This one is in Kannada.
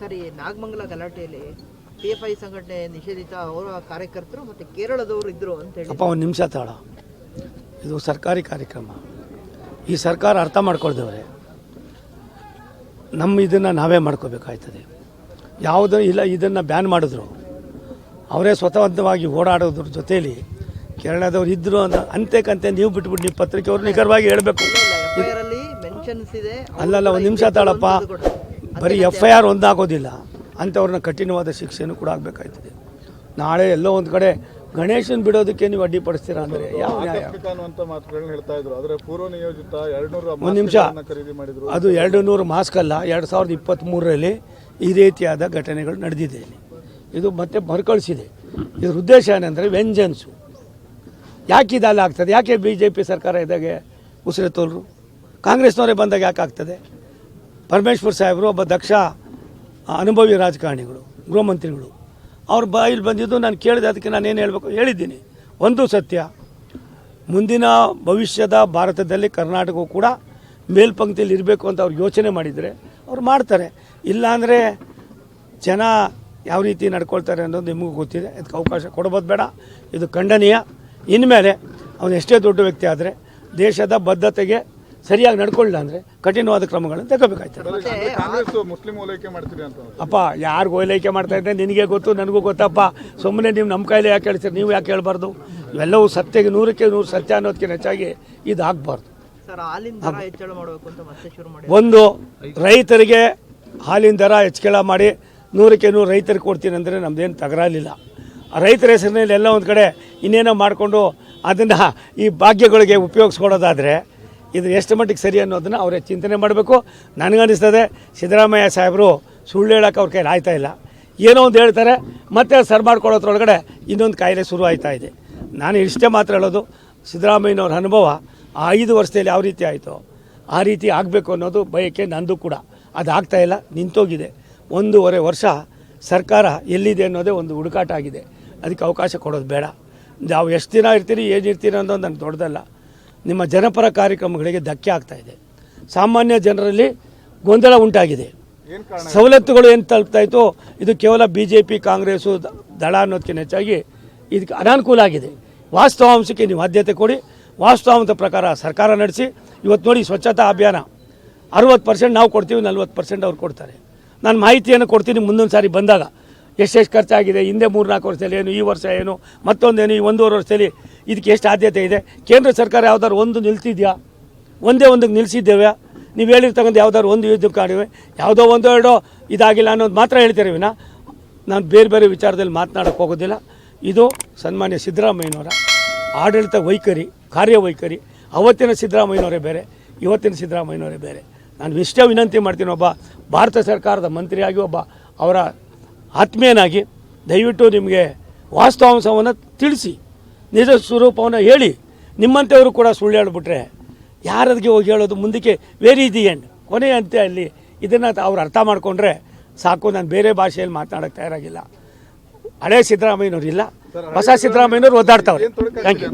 ಸರಿ ನಾಗಮಂಗಲ ಗಲಾಟೆಯಲ್ಲಿ ಪಿ ಎಫ್ ಐ ಸಂಘಟನೆ ನಿಷೇಧಿತ ಅವರ ಕಾರ್ಯಕರ್ತರು ಮತ್ತೆ ಕೇರಳದವರು ಇದ್ರು ಅಂತ ಹೇಳಿ ಅಪ್ಪ ಒಂದು ನಿಮಿಷ ತಾಳ. ಇದು ಸರ್ಕಾರಿ ಕಾರ್ಯಕ್ರಮ. ಈ ಸರ್ಕಾರ ಅರ್ಥ ಮಾಡ್ಕೊಳ್ದವ್ರೆ. ನಮ್ಮ ಇದನ್ನು ನಾವೇ ಮಾಡ್ಕೋಬೇಕಾಯ್ತದೆ. ಯಾವುದೋ ಇಲ್ಲ ಇದನ್ನು ಬ್ಯಾನ್ ಮಾಡಿದ್ರು. ಅವರೇ ಸ್ವತಂತ್ರವಾಗಿ ಓಡಾಡೋದ್ರ ಜೊತೇಲಿ ಕೇರಳದವ್ರು ಇದ್ದರು ಅಂತ ಅಂತೆಕಂತೆ ನೀವು ಬಿಟ್ಬಿಟ್ಟು ನೀವು ಪತ್ರಿಕೆಯವರು ನಿಖರವಾಗಿ ಹೇಳಬೇಕು. ಮೆನ್ಷನ್ಸ್ ಇದೆ. ಅವ್ರು ಅಲ್ಲಲ್ಲ ಒಂದು ನಿಮಿಷ ಇದ್ರು ತಾಳಪ್ಪ. ಬರೀ ಎಫ್ ಐ ಆರ್ ಒಂದಾಗೋದಿಲ್ಲ. ಅಂಥವ್ರನ್ನ ಕಠಿಣವಾದ ಶಿಕ್ಷೆನೂ ಕೂಡ ಆಗಬೇಕಾಯ್ತದೆ. ನಾಳೆ ಎಲ್ಲೋ ಒಂದು ಕಡೆ ಗಣೇಶನ್ ಬಿಡೋದಕ್ಕೆ ನೀವು ಅಡ್ಡಿಪಡಿಸ್ತೀರಾ ಅಂದರೆ ಯಾವ ನ್ಯಾಯ? ಹೇಳ್ತಾ ಇದ್ರು. ಆದರೆ ಪೂರ್ವ ನಿಯೋಜಿತ ಒಂದು ನಿಮಿಷ. ಖರೀದಿ ಮಾಡಿದ್ರು. ಅದು ಎರಡು ನೂರು ಮಾಸ್ಕ್ ಅಲ್ಲ ಎರಡು ಸಾವಿರದ ಇಪ್ಪತ್ತ್ಮೂರರಲ್ಲಿ ಈ ರೀತಿಯಾದ ಘಟನೆಗಳು ನಡೆದಿದೆ ಇಲ್ಲಿ. ಇದು ಮತ್ತೆ ಮರುಕಳಿಸಿದೆ. ಇದ್ರ ಉದ್ದೇಶ ಏನಂದರೆ ವೆಂಜನ್ಸು. ಯಾಕೆ ಇದಾಗ್ತದೆ ಆಗ್ತದೆ? ಯಾಕೆ ಬಿ ಜೆ ಪಿ ಸರ್ಕಾರ ಇದ್ದಾಗೆ ಉಸಿರೆತ್ತೋಲ್ರು ಕಾಂಗ್ರೆಸ್ನವರೇ ಬಂದಾಗ ಯಾಕೆ ಆಗ್ತದೆ ಪರಮೇಶ್ವರ್ ಸಾಹೇಬರು ಒಬ್ಬ ದಕ್ಷ ಅನುಭವಿ ರಾಜಕಾರಣಿಗಳು, ಗೃಹಮಂತ್ರಿಗಳು. ಅವ್ರ ಬಾಯಲ್ಲಿ ಬಂದಿದ್ದು ನಾನು ಕೇಳಿದೆ, ಅದಕ್ಕೆ ನಾನು ಏನು ಹೇಳಬೇಕು ಹೇಳಿದ್ದೀನಿ. ಒಂದು ಸತ್ಯ, ಮುಂದಿನ ಭವಿಷ್ಯದ ಭಾರತದಲ್ಲಿ ಕರ್ನಾಟಕವು ಕೂಡ ಮೇಲ್ಪಂಕ್ತಿಯಲ್ಲಿ ಇರಬೇಕು ಅಂತ ಅವ್ರು ಯೋಚನೆ ಮಾಡಿದರೆ ಅವ್ರು ಮಾಡ್ತಾರೆ. ಇಲ್ಲಾಂದರೆ ಜನ ಯಾವ ರೀತಿ ನಡ್ಕೊಳ್ತಾರೆ ಅನ್ನೋದು ನಿಮಗೂ ಗೊತ್ತಿದೆ ಅದಕ್ಕೆ ಅವಕಾಶ ಕೊಡಬೋದು ಬೇಡ, ಇದು ಖಂಡನೀಯ. ಇನ್ಮೇಲೆ, ಅವನು ಎಷ್ಟೇ ದೊಡ್ಡ ವ್ಯಕ್ತಿ ಆದರೆ ದೇಶದ ಬದ್ಧತೆಗೆ ಸರಿಯಾಗಿ ನಡ್ಕೊಳ್ಳಿಲ್ಲ ಅಂದರೆ ಕಠಿಣವಾದ ಕ್ರಮಗಳನ್ನು ತಗೋಬೇಕಾಯ್ತದೆ ಕಾಂಗ್ರೆಸ್ ಮುಸ್ಲಿಂ ಓಲೈಕೆ ಮಾಡ್ತೀರಿ ಅಂತ ಅಪ್ಪ ಯಾರು ಓಲೈಕೆ ಮಾಡ್ತಾ ಇದ್ದೆ ನಿನಗೆ ಗೊತ್ತು ನನಗೂ ಗೊತ್ತಪ್ಪ. ಸುಮ್ಮನೆ ನೀವು ನಮ್ಮ ಕೈಲಿ ಯಾಕೆ ಹೇಳ್ತೀರಿ? ನೀವು ಯಾಕೆ ಹೇಳ್ಬಾರ್ದು? ಇವೆಲ್ಲವೂ ಸತ್ಯಗೆ ನೂರಕ್ಕೆ ನೂರು ಸತ್ಯ ಅನ್ನೋದಕ್ಕಿಂತ ಹೆಚ್ಚಾಗಿ ಇದು ಆಗಬಾರ್ದು. ಸರ್ ಹಾಲಿನ ದರ ಹೆಚ್ಚಳ ಮಾಡಬೇಕು ಅಂತ ಮತ್ತೆ ಶುರು ಮಾಡಿ ಒಂದು ರೈತರಿಗೆ ಹಾಲಿನ ದರ ಹೆಚ್ಚಳ ಮಾಡಿ ನೂರಕ್ಕೆ ನೂರು ರೈತರಿಗೆ ಕೊಡ್ತೀನಿ ಅಂದರೆ ನಮ್ದೇನು ತಗರಾಲಿಲ್ಲ. ಆ ರೈತರ ಹೆಸರಿನಲ್ಲಿ ಎಲ್ಲ ಒಂದು ಕಡೆ ಇನ್ನೇನೋ ಮಾಡಿಕೊಂಡು ಅದನ್ನು ಈ ಭಾಗ್ಯಗಳಿಗೆ ಉಪಯೋಗಿಸ್ಕೊಡೋದಾದರೆ ಇದು ಎಷ್ಟು ಮಟ್ಟಿಗೆ ಸರಿ ಅನ್ನೋದನ್ನು ಅವರೇ ಚಿಂತನೆ ಮಾಡಬೇಕು. ನನಗನ್ನಿಸ್ತದೆ, ಸಿದ್ದರಾಮಯ್ಯ ಸಾಹೇಬರು ಸುಳ್ಳು ಹೇಳೋಕೆ ಅವ್ರ ಕೈಲಿ ಆಯ್ತಾ ಇಲ್ಲ. ಏನೋ ಒಂದು ಹೇಳ್ತಾರೆ, ಮತ್ತೆ ಸರ್ ಮಾಡ್ಕೊಳ್ಳೋದ್ರೊಳಗಡೆ ಇನ್ನೊಂದು ಕಾಯಿಲೆ ಶುರು ಆಯ್ತಾ ಇದೆ. ನಾನು ಇಷ್ಟೇ ಮಾತ್ರ ಹೇಳೋದು, ಸಿದ್ದರಾಮಯ್ಯನವ್ರ ಅನುಭವ ಆ ಐದು ವರ್ಷದಲ್ಲಿ ಯಾವ ರೀತಿ ಆಯಿತು, ಆ ರೀತಿ ಆಗಬೇಕು ಅನ್ನೋದು ಬಯಕೆ ನಂದು ಕೂಡ. ಅದು ಆಗ್ತಾ ಇಲ್ಲ, ನಿಂತೋಗಿದೆ. ಒಂದೂವರೆ ವರ್ಷ ಸರ್ಕಾರ ಎಲ್ಲಿದೆ ಅನ್ನೋದೇ ಒಂದು ಹುಡುಕಾಟ ಆಗಿದೆ. ಅದಕ್ಕೆ ಅವಕಾಶ ಕೊಡೋದು ಬೇಡ. ನಾವು ಎಷ್ಟು ದಿನ ಇರ್ತೀರಿ ಏನಿರ್ತೀರಿ ಅನ್ನೋದು ನನಗೆ ದೊಡ್ಡದಲ್ಲ. ನಿಮ್ಮ ಜನಪರ ಕಾರ್ಯಕ್ರಮಗಳಿಗೆ ಧಕ್ಕೆ ಆಗ್ತಾ ಇದೆ. ಸಾಮಾನ್ಯ ಜನರಲ್ಲಿ ಗೊಂದಲ ಉಂಟಾಗಿದೆ. ಸವಲತ್ತುಗಳು ಏನು ತಲುಪ್ತಾ ಇತ್ತು? ಇದು ಕೇವಲ ಬಿ ಜೆ ಪಿ ಕಾಂಗ್ರೆಸ್ಸು ದಳ ಅನ್ನೋದಕ್ಕಿಂತ ಹೆಚ್ಚಾಗಿ ಇದಕ್ಕೆ ಅನಾನುಕೂಲ ಆಗಿದೆ. ವಾಸ್ತವಾಂಶಕ್ಕೆ ನೀವು ಆದ್ಯತೆ ಕೊಡಿ. ವಾಸ್ತವಾಂಶ ಪ್ರಕಾರ ಸರ್ಕಾರ ನಡೆಸಿ. ಇವತ್ತು ನೋಡಿ ಸ್ವಚ್ಛತಾ ಅಭಿಯಾನ. ಅರುವತ್ತು ಪರ್ಸೆಂಟ್ ನಾವು ಕೊಡ್ತೀವಿ ನಲ್ವತ್ತು ಪರ್ಸೆಂಟ್ ಅವ್ರು ಕೊಡ್ತಾರೆ. ನಾನು ಮಾಹಿತಿಯನ್ನು ಕೊಡ್ತೀನಿ ಮುಂದೊಂದು ಸಾರಿ ಬಂದಾಗ. ಎಷ್ಟೆಷ್ಟು ಖರ್ಚಾಗಿದೆ ಹಿಂದೆ ಮೂರು ನಾಲ್ಕು ವರ್ಷದಲ್ಲಿ ಏನು ಈ ವರ್ಷ ಏನು ಮತ್ತೊಂದೇನು ಈ ಒಂದೂವರೆ ವರ್ಷದಲ್ಲಿ ಇದಕ್ಕೆ ಎಷ್ಟು ಆದ್ಯತೆ ಇದೆ? ಕೇಂದ್ರ ಸರ್ಕಾರ ಯಾವ್ದಾದ್ರು ಒಂದು ನಿಲ್ತಿದೆಯಾ? ಒಂದೇ ಒಂದಕ್ಕೆ ನಿಲ್ಲಿಸಿದ್ದೇವೆ ನೀವು ಹೇಳಿರ್ತಕ್ಕಂಥ ಯಾವ್ದಾದ್ರು ಒಂದು ಯುದ್ಧ ಕಾಣಿವೆ ಯಾವುದೋ ಒಂದು ಎರಡೋ ಇದಾಗಿಲ್ಲ ಅನ್ನೋದು ಮಾತ್ರ ಹೇಳ್ತೀರಿ ವಿನ? ನಾನು ಬೇರೆ ಬೇರೆ ವಿಚಾರದಲ್ಲಿ ಮಾತನಾಡೋಕ್ಕೆ ಹೋಗೋದಿಲ್ಲ. ಇದು ಸನ್ಮಾನ್ಯ ಸಿದ್ದರಾಮಯ್ಯನವರ ಆಡಳಿತ ವೈಖರಿ ಕಾರ್ಯವೈಖರಿ ಅವತ್ತಿನ ಸಿದ್ದರಾಮಯ್ಯನವರೇ ಬೇರೆ, ಇವತ್ತಿನ ಸಿದ್ದರಾಮಯ್ಯನವರೇ ಬೇರೆ. ನಾನು ಇಷ್ಟೇ ವಿನಂತಿ ಮಾಡ್ತೀನಿ, ಒಬ್ಬ ಭಾರತ ಸರ್ಕಾರದ ಮಂತ್ರಿಯಾಗಿ, ಒಬ್ಬ ಅವರ ಆತ್ಮೀಯನಾಗಿ, ದಯವಿಟ್ಟು ನಿಮಗೆ ವಾಸ್ತವಾಂಶವನ್ನು ತಿಳಿಸಿ. ನಿಜ ಸ್ವರೂಪವನ್ನು ಹೇಳಿ ನಿಮ್ಮಂಥವರು ಕೂಡ ಸುಳ್ಳು ಹೇಳ್ಬಿಟ್ರೆ ಯಾರದಿಗೆ ಹೋಗಿ ಹೇಳೋದು? ಮುಂದಕ್ಕೆ ವೇರಿ ದಿ ಎಂಡ್ ಕೊನೆ ಅಂತೆ ಅಲ್ಲಿ ಇದನ್ನು ಅವ್ರು ಅರ್ಥ ಮಾಡಿಕೊಂಡ್ರೆ ಸಾಕು ನಾನು ಬೇರೆ ಭಾಷೆಯಲ್ಲಿ ಮಾತನಾಡೋಕ್ಕೆ ತಯಾರಾಗಿಲ್ಲ. ಹಳೆ ಸಿದ್ದರಾಮಯ್ಯನವ್ರು ಇಲ್ಲ. ಹೊಸ ಸಿದ್ದರಾಮಯ್ಯನವ್ರು ಒದ್ದಾಡ್ತಾವ್ರೆ. Thank you